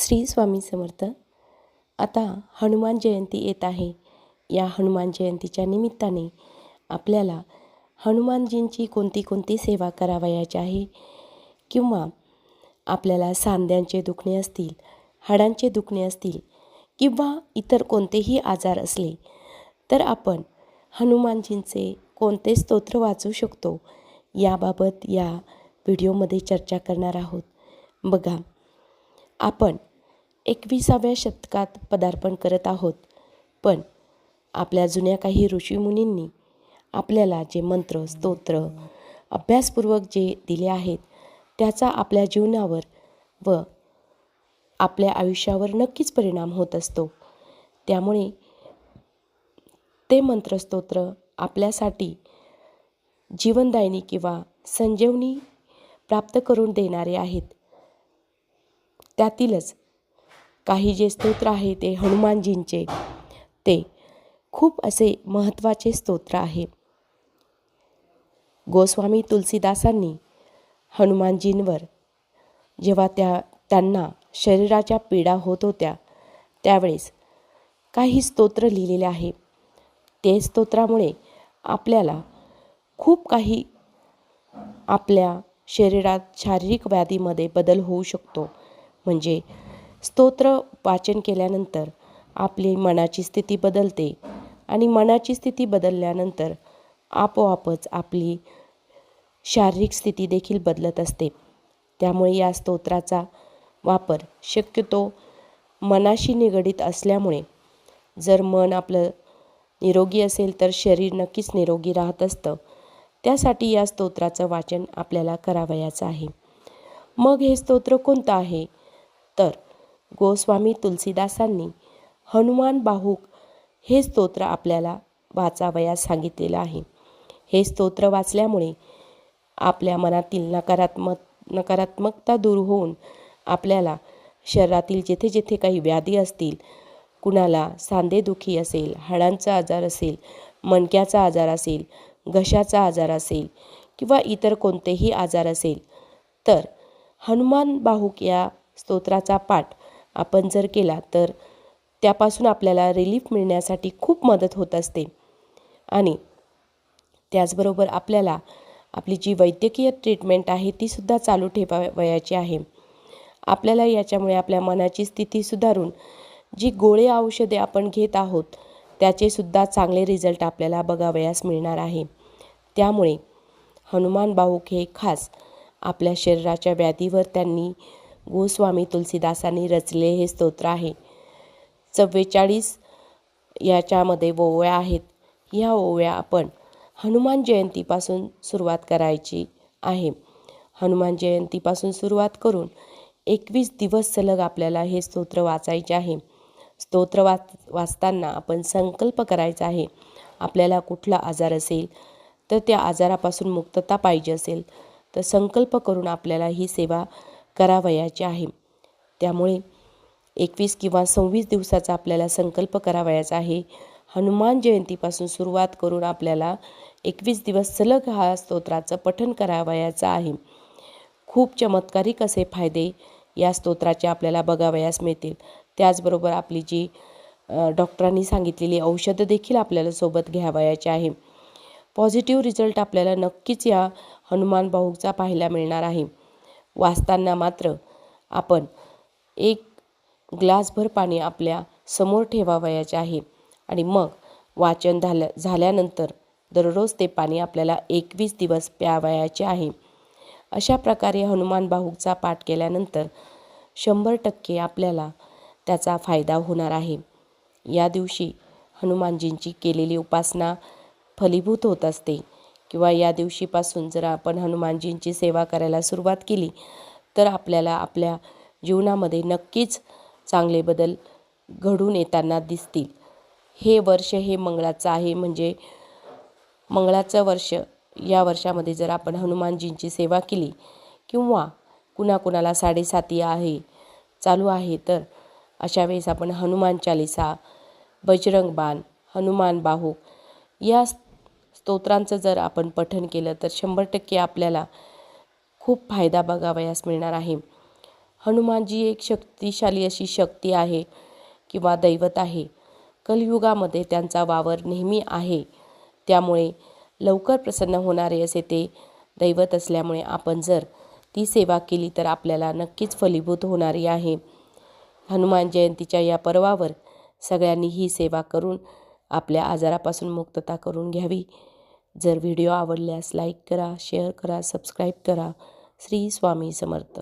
श्री स्वामी समर्थ. आता हनुमान जयंती येत आहे. या हनुमान जयंतीच्या निमित्ताने आपल्याला हनुमानजींची कोणती कोणती सेवा करावयाची आहे किंवा आपल्याला सांध्यांचे दुखणे असतील हाडांचे दुखणे असतील किंवा इतर कोणतेही आजार असले तर आपण हनुमानजींचे कोणते स्तोत्र वाचू शकतो याबाबत या व्हिडिओमध्ये चर्चा करणार आहोत. बघा आपण एकविसाव्या शतकात पदार्पण करत आहोत. पण आपल्या जुन्या काही ऋषीमुनींनी आपल्याला जे मंत्र स्तोत्र अभ्यासपूर्वक जे दिले आहेत त्याचा आपल्या जीवनावर व आपल्या आयुष्यावर नक्कीच परिणाम होत असतो. त्यामुळे ते मंत्रस्तोत्र आपल्यासाठी जीवनदायिनी किंवा संजीवनी प्राप्त करून देणारे आहेत. त्यातीलच काही जे स्तोत्र आहे ते हनुमानजींचे ते खूप असे महत्त्वाचे स्तोत्र आहे. गोस्वामी तुलसीदासांनी हनुमानजींवर जेव्हा त्या त्यांना शरीराच्या पीडा होत होत्या त्यावेळेस काही स्तोत्र लिहिलेले आहे. ते स्तोत्रामुळे आपल्याला खूप काही आपल्या शरीरात शारीरिक व्याधीमध्ये बदल होऊ शकतो. म्हणजे स्तोत्र वाचन केल्यानंतर आपली मनाची स्थिती बदलते आणि मनाची स्थिती बदलल्यानंतर आपोआपच आपली शारीरिक स्थिती देखील बदलत असते. त्यामुळे या स्तोत्राचा वापर शक्यतो मनाशी निगडीत असल्यामुळे जर मन आपलं निरोगी असेल तर शरीर नक्कीच निरोगी राहत असतं. त्यासाठी या स्तोत्राचं वाचन आपल्याला करावयाचं आहे. मग हे स्तोत्र कोणतं आहे? तर गोस्वामी तुलसीदासांनी हनुमान बाहूक हे स्तोत्र आपल्याला वाचावयास सांगितलेलं आहे. हे स्तोत्र वाचल्यामुळे आपल्या मनातील नकारात्मक नकारात्मकता दूर होऊन आपल्याला शरीरातील जेथे जेथे काही व्याधी असतील कुणाला सांधेदुखी असेल हाडांचा आजार असेल मणक्याचा आजार असेल घशाचा आजार असेल किंवा इतर कोणतेही आजार असेल तर हनुमान बाहूक या स्तोत्राचा पाठ आपण जर केला तर त्यापासून आपल्याला रिलीफ मिळण्यासाठी खूप मदत होत असते. आणि त्याचबरोबर आपल्याला आपली जी वैद्यकीय ट्रीटमेंट आहे तीसुद्धा चालू ठेवावयाची आहे. आपल्याला याच्यामुळे आपल्या मनाची स्थिती सुधारून जी गोळे औषधे आपण घेत आहोत त्याचेसुद्धा चांगले रिझल्ट आपल्याला बघावयास मिळणार आहे. त्यामुळे हनुमान बाहूक हे खास आपल्या शरीराच्या व्याधीवर त्यांनी गोस्वामी तुलसीदासांनी रचले हे स्तोत्र आहे. चव्वेचाळीस याच्यामध्ये ओव्या आहेत. ह्या ओव्या आपण हनुमान जयंतीपासून सुरुवात करायची आहे. हनुमान जयंतीपासून सुरुवात करून एकवीस दिवस सलग आपल्याला हे स्तोत्र वाचायचे आहे. स्तोत्र वाच वाचताना आपण संकल्प करायचा आहे. आपल्याला कुठला आजार असेल तर त्या आजारापासून मुक्तता पाहिजे असेल तर संकल्प करून आपल्याला ही सेवा करावयाचे आहे. त्यामुळे एकवीस किंवा सव्वीस दिवसाचा आपल्याला संकल्प करावयाचा आहे. हनुमान जयंतीपासून सुरुवात करून आपल्याला एकवीस दिवस सलग हा स्तोत्राचं पठण करावयाचं आहे. खूप चमत्कारिक असे फायदे या स्तोत्राचे आपल्याला बघावयास मिळतील. त्याचबरोबर आपली जी डॉक्टरांनी सांगितलेली औषधं देखील आपल्याला सोबत घ्यावयाची आहे. पॉझिटिव्ह रिझल्ट आपल्याला नक्कीच या हनुमान भाऊचा पाहायला मिळणार आहे. वाचताना मात्र आपण एक ग्लासभर पाणी आपल्यासमोर ठेवावयाचे आहे. आणि मग वाचन झाल्या झाल्यानंतर दररोज ते पाणी आपल्याला एकवीस दिवस प्यावयाचे आहे. अशा प्रकारे हनुमान बाहूचा पाठ केल्यानंतर शंभर टक्के आपल्याला त्याचा फायदा होणार आहे. या दिवशी हनुमानजींची केलेली उपासना फलीभूत होत असते. किंवा या दिवशीपासून जर आपण हनुमानजींची सेवा करायला सुरुवात केली तर आपल्याला आपल्या जीवनामध्ये नक्कीच चांगले बदल घडून येताना दिसतील. हे वर्ष हे मंगळाचं आहे. म्हणजे मंगळाचं वर्ष या वर्षामध्ये जर आपण हनुमानजींची सेवा केली किंवा कुणाकुणाला साडेसाती आहे चालू आहे तर अशा वेळेस आपण हनुमान चालिसा बजरंग बाण हनुमान बाहू या स्तोत्रांचं जर आपण पठण केलं तर शंभर टक्के आपल्याला खूप फायदा बघावयास मिळणार आहे. हनुमानजी एक शक्तिशाली अशी शक्ती आहे किंवा दैवत आहे. कलयुगामध्ये त्यांचा वावर नेहमी आहे. त्यामुळे लवकर प्रसन्न होणारे असे ते दैवत असल्यामुळे आपण जर ती सेवा केली तर आपल्याला नक्कीच फलीभूत होणारी आहे. हनुमान जयंतीच्या या पर्वावर सगळ्यांनी ही सेवा करून आपल्या आजारापासून मुक्तता करून घ्यावी. जर व्हिडिओ आवडल्यास लाईक करा शेअर करा सबस्क्राईब करा. श्री स्वामी समर्थ.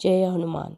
जय हनुमान.